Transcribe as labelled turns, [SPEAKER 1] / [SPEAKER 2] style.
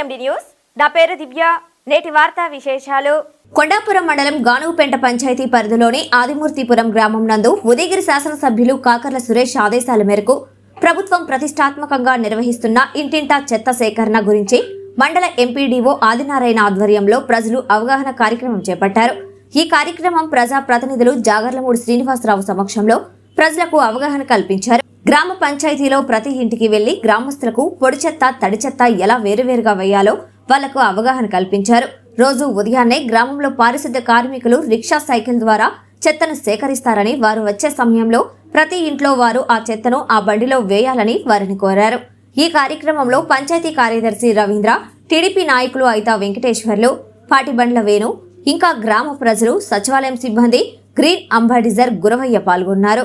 [SPEAKER 1] ఎండి news. నా పేరు దివ్య. నేటి వార్తా విశేషాలు.
[SPEAKER 2] కొండాపురం మండలం గానుగుపేంట పంచాయతీ పరిధిలోని ఆదిమూర్తిపురం గ్రామం నందు ఉదయగిరి శాసనసభ్యులు కాకర్ల సురేష్ ఆదేశాల మేరకు ప్రభుత్వం ప్రతిష్టాత్మకంగా నిర్వహిస్తున్న ఇంటింటా చెత్త సేకరణ గురించి మండల ఎంపీడీఓ ఆదినారాయణ ఆధ్వర్యంలో ప్రజలు అవగాహన కార్యక్రమం చేపట్టారు. ఈ కార్యక్రమం ప్రజా ప్రతినిధులు జాగర్లమూడి శ్రీనివాసరావు సమక్షంలో ప్రజలకు అవగాహన కల్పించారు. గ్రామ పంచాయతీలో ప్రతి ఇంటికి వెళ్ళి గ్రామస్తులకు పొడి చెత్త తడి చెత్త ఎలా వేరువేరుగా వేయాలో వాళ్ళకు అవగాహన కల్పించారు. రోజు ఉదయాన్నే గ్రామంలో పారిశుద్ధ్య కార్మికులు రిక్షా సైకిల్ ద్వారా చెత్తను సేకరిస్తారని వారు వచ్చే సమయంలో ప్రతి ఇంట్లో వారు ఆ చెత్తను ఆ బండిలో వేయాలని వారిని కోరారు. ఈ కార్యక్రమంలో పంచాయతీ కార్యదర్శి రవీంద్ర టీడీపీ నాయకులు అయితా వెంకటేశ్వర్లు పాటిబండ్ల వేణు ఇంకా గ్రామ ప్రజలు సచివాలయం సిబ్బంది గ్రీన్ అంబాడిజర్ గురవయ్య పాల్గొన్నారు.